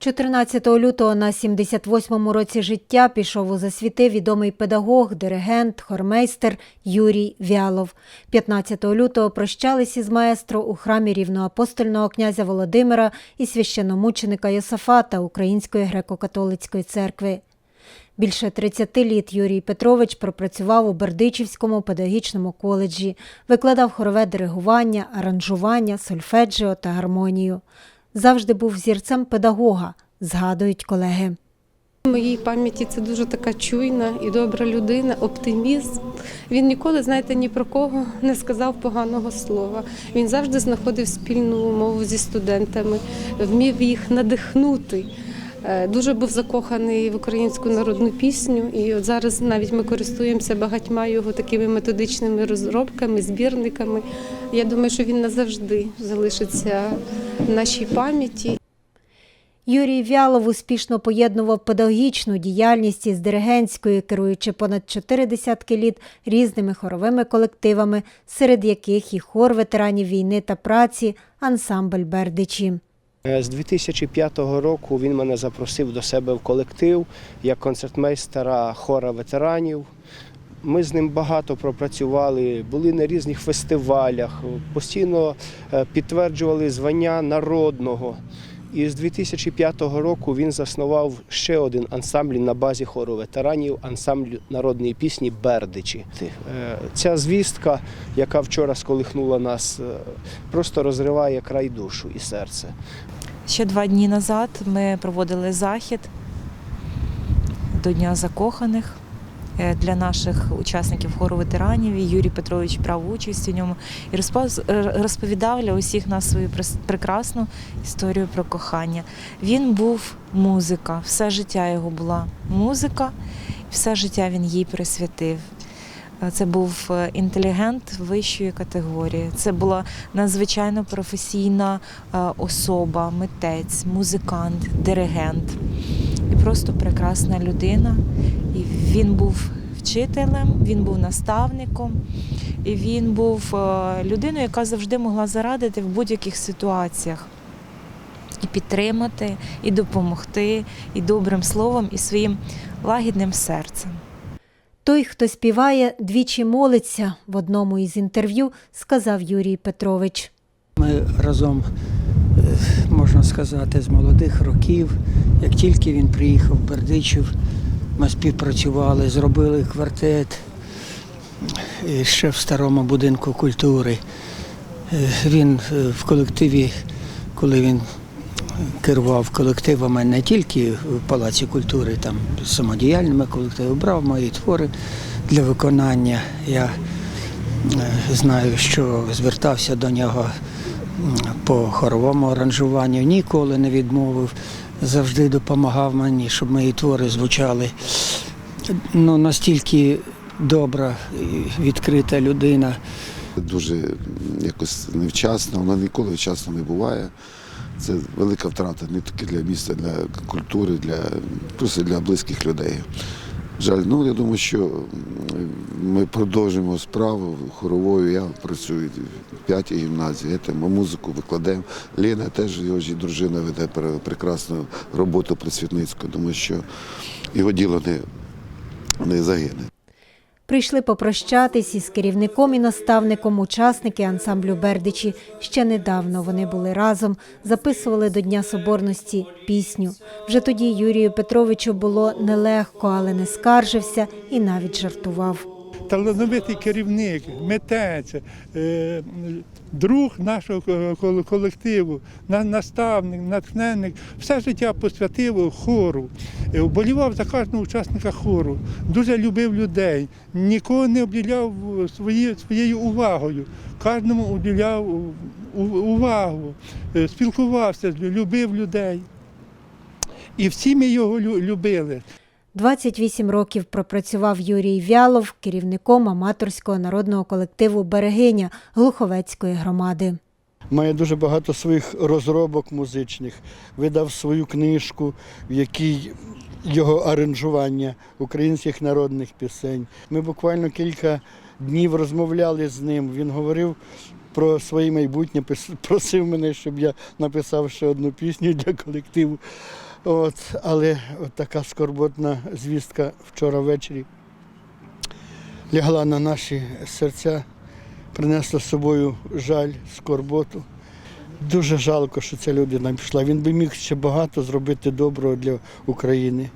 14 лютого на 78-му році життя пішов у засвіти відомий педагог, диригент, хормейстер Юрій Вялов. 15 лютого прощались із маестро у храмі рівноапостольного князя Володимира і священномученика Йосафата Української греко-католицької церкви. Більше 30 літ Юрій Петрович пропрацював у Бердичівському педагогічному коледжі, викладав хорове диригування, аранжування, сольфеджіо та гармонію. Завжди був зірцем педагога, згадують колеги. В моїй пам'яті це дуже така чуйна і добра людина, оптимізм. Він ніколи, знаєте, ні про кого не сказав поганого слова. Він завжди знаходив спільну мову зі студентами, вмів їх надихнути. Е, Дуже був закоханий в українську народну пісню, і от зараз навіть ми користуємося багатьма його такими методичними розробками, збірниками. Я думаю, що він назавжди залишиться в нашій пам'яті. Юрій Вялов успішно поєднував педагогічну діяльність із диригентською, керуючи понад чотири десятки літ різними хоровими колективами, серед яких і хор ветеранів війни та праці, ансамбль Бердичі. Е, З 2005 року він мене запросив до себе в колектив як концертмейстера хора ветеранів. Ми з ним багато пропрацювали, були на різних фестивалях, постійно е, підтверджували звання народного. І з 2005 року він заснував ще один ансамбль на базі хору ветеранів, ансамбль народної пісні Бердичі. Е, Ця звістка, яка вчора сколихнула нас, е, просто розриває край душу і серце. Ще два дні назад ми проводили захід до Дня закоханих для наших учасників хору ветеранів. І Юрій Петрович брав участь у ньому і е, розповідав для усіх нас свою прекрасну історію про кохання. Він був музика, все життя його була музика, все життя він їй присвятив. Е, Це був е, інтелігент вищої категорії. Це була надзвичайно професійна е, особа, митець, музикант, диригент просто прекрасна людина. І він був вчителем, він був наставником, і він був е, людиною, яка завжди могла зарадити в будь-яких ситуаціях. І підтримати, і допомогти, і добрим словом, і своїм лагідним серцем. Той, хто співає, двічі молиться, в одному із інтерв'ю сказав Юрій Петрович. Ми разом, е, можна сказати, з молодих років, як тільки він приїхав в Бердичів, ми співпрацювали, зробили квартет е, ще в старому будинку культури. Е, Він е, в колективі, коли він керував колективами не тільки в Палаці культури, там самодіяльними колективами, брав мої твори для виконання. Я знаю, що звертався до нього по хоровому аранжуванню, ніколи не відмовив, завжди допомагав мені, щоб мої твори звучали. Ну, настільки добра, відкрита людина. Дуже якось невчасно, вона ніколи вчасно не буває. Це велика втрата не тільки для міста, для культури, для просто для близьких людей. Жаль, ну я думаю, що ми продовжимо справу хоровою. Я працюю в п'ятій гімназії, ми музику викладаємо. Ліна теж його ж дружина веде прекрасну роботу просвітницьку. тому що його діло не, не загине. Прийшли попрощатись із керівником і наставником учасники ансамблю Бердичі. Ще недавно вони були разом, записували до Дня Соборності пісню. Вже тоді Юрію Петровичу було нелегко, але не скаржився і навіть жартував. Талановитий керівник, митець, е, друг нашого колективу, наставник, натхненник, все життя посвятив хору, Е, вболівав за кожного учасника хору, дуже любив людей, нікого не обділяв своєю увагою, кожному уділяв увагу, е, спілкувався, любив людей. І всі ми його любили. 28 років пропрацював Юрій Вялов керівником аматорського народного колективу Берегиня Глуховецької громади. має дуже багато своїх розробок музичних, видав свою книжку, в якій його аранжування українських народних пісень. Ми буквально кілька днів розмовляли з ним. Він говорив про своє майбутнє, просив мене, щоб я написав ще одну пісню для колективу. От, але от така скорботна звістка вчора ввечері лягла на наші серця, принесла з собою жаль, скорботу. Дуже жалко, що ця людина пішла. Він би міг ще багато зробити доброго для України.